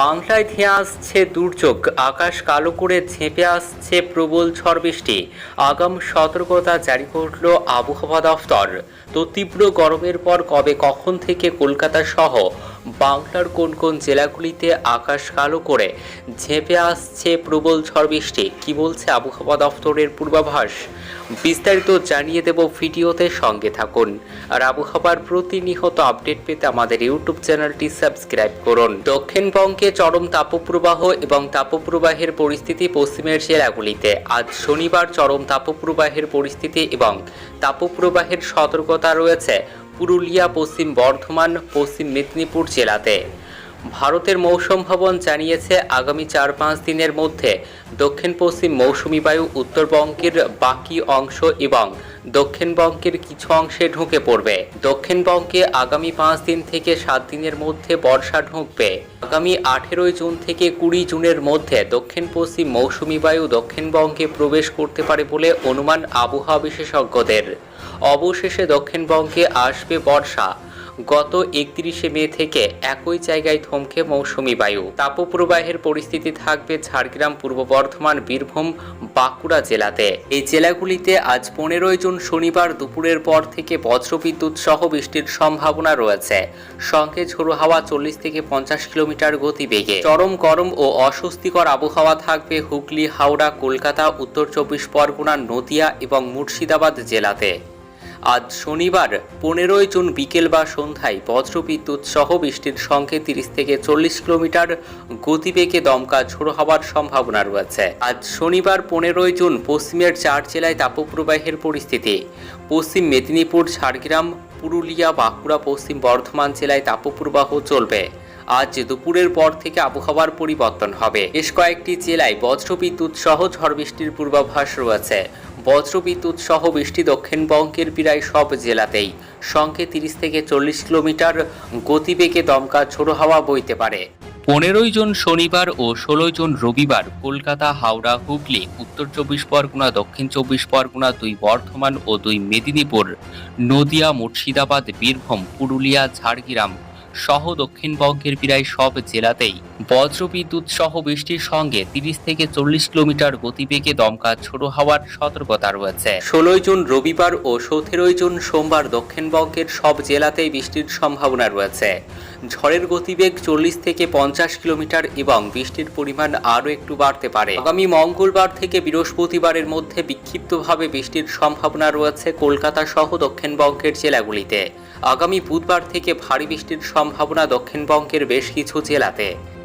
বাংলায় ধেয়ে আসছে দুর্যোগ, আকাশ কালো করে ঝেঁপে আসছে প্রবল ঝড় বৃষ্টি। আগাম সতর্কতা জারি করল আবহাওয়া দফতর। তো তীব্র গরমের পর কবে, কখন থেকে কলকাতা সহ বাংলার কোন কোন জেলাগুলিতে আকাশ কালো করে ঝেঁপে আসছে প্রবল ঝড় বৃষ্টি? কি বলছে আবহাওয়া দফতরের পূর্বাভাস? বিস্তারিত জানিয়ে দেব ভিডিওতে সঙ্গে থাকুন। আর আবহাওয়ার প্রতিনিয়ত আপডেট পেতে আমাদের ইউটিউব চ্যানেলটি সাবস্ক্রাইব করুন। দক্ষিণবঙ্গে চরম তাপপ্রবাহ এবং তাপপ্রবাহের পরিস্থিতি পশ্চিমের জেলাগুলিতে। আজ শনিবার চরম তাপপ্রবাহের পরিস্থিতি এবং তাপপ্রবাহের সতর্কতা রয়েছে। পুরুলিয়া, পশ্চিম বর্ধমান, পশ্চিম মেদিনীপুর জেলাতে। ভারতের মৌসুম ভবন জানিয়েছে, আগামী চার পাঁচ দিনের মধ্যে দক্ষিণ পশ্চিম মৌসুমি বায়ু উত্তরবঙ্গের বাকি অংশ এবং দক্ষিণবঙ্গের কিছু অংশে ঢুকে পড়বে। দক্ষিণবঙ্গে আগামী পাঁচ দিন থেকে সাত দিনের মধ্যে বর্ষা ঢুকবে। আগামী আঠেরোই জুন থেকে কুড়ি জুনের মধ্যে দক্ষিণ পশ্চিম মৌসুমি বায়ু দক্ষিণবঙ্গে প্রবেশ করতে পারে বলে অনুমান আবহাওয়া বিশেষজ্ঞদের। অবশেষে দক্ষিণবঙ্গে আসবে বর্ষা। গত একত্রিশে মে থেকে একই জায়গায় থমকে মৌসুমি বায়ু। তাপপ্রবাহের পরিস্থিতি থাকবে ঝাড়গ্রাম, পূর্ব বর্ধমান, বীরভূম, বাঁকুড়া জেলাতে। এই জেলাগুলিতে আজ পনেরোই জুন শনিবার দুপুরের পর থেকে বজ্রবিদ্যুৎ সহ বৃষ্টির সম্ভাবনা রয়েছে। সঙ্গে ঝোড়ো হাওয়া চল্লিশ থেকে পঞ্চাশ কিলোমিটার গতিবেগে। চরম গরম ও অস্বস্তিকর আবহাওয়া থাকবে হুগলি, হাওড়া, কলকাতা, উত্তর চব্বিশ পরগনা, নদিয়া এবং মুর্শিদাবাদ জেলাতে। আজ শনিবার পনেরোই জুন বিকেল বা সন্ধ্যায় বজ্রবিদ্যুৎ সহ বৃষ্টির সঙ্গে তিরিশ থেকে চল্লিশ কিলোমিটার গতিবেগে দমকা ঝোড়ো হওয়ার সম্ভাবনা রয়েছে। আজ শনিবার পনেরোই জুন পশ্চিমের চার জেলায় তাপপ্রবাহের পরিস্থিতি। পশ্চিম মেদিনীপুর, ঝাড়গ্রাম, পুরুলিয়া, বাঁকুড়া, পশ্চিম বর্ধমান জেলায় তাপপ্রবাহ চলবে। আজ দুপুরের পর থেকে আবহাওয়ার পরিবর্তন হবে। বেশ কয়েকটি জেলায় বজ্রবিদ্যুৎ সহ ঝড় বৃষ্টির পূর্বাভাস রয়েছে। বজ্রবিদ্যুৎ সহ বৃষ্টি দক্ষিণবঙ্গের প্রায় সব জেলাতেই। সঙ্গে তিরিশ থেকে চল্লিশ কিলোমিটার গতিবেগে দমকা ঝোড়ো হাওয়া বইতে পারে। পনেরোই জুন শনিবার ও ষোলোই জুন রবিবার কলকাতা, হাওড়া, হুগলি, উত্তর চব্বিশ পরগনা, দক্ষিণ চব্বিশ পরগনা, দুই বর্ধমান ও দুই মেদিনীপুর, নদিয়া, মুর্শিদাবাদ, বীরভূম, পুরুলিয়া, ঝাড়গ্রাম সহ দক্ষিণবঙ্গের প্রায় সব জেলাতেই বজ্রবিদ্যুৎ সহ বৃষ্টির সঙ্গে তিরিশ থেকে চল্লিশ কিলোমিটার গতিবেগে দমকা ছোট হওয়ার সতর্কতা রয়েছে। ষোলোই জুন রবিবার ও সতেরোই জুন সোমবার দক্ষিণবঙ্গের সব জেলাতেই বৃষ্টির সম্ভাবনা রয়েছে। ঝড়ের গতিবেগ চল্লিশ থেকে পঞ্চাশ কিলোমিটার এবং বৃষ্টির পরিমাণ আরও একটু বাড়তে পারে। আগামী মঙ্গলবার থেকে বৃহস্পতিবারের মধ্যে বিক্ষিপ্তভাবে বৃষ্টির সম্ভাবনা রয়েছে কলকাতা সহ দক্ষিণবঙ্গের জেলাগুলিতে। আগামী বুধবার থেকে ভারী বৃষ্টির সম্ভাবনা দক্ষিণবঙ্গের বেশ কিছু জেলাতে।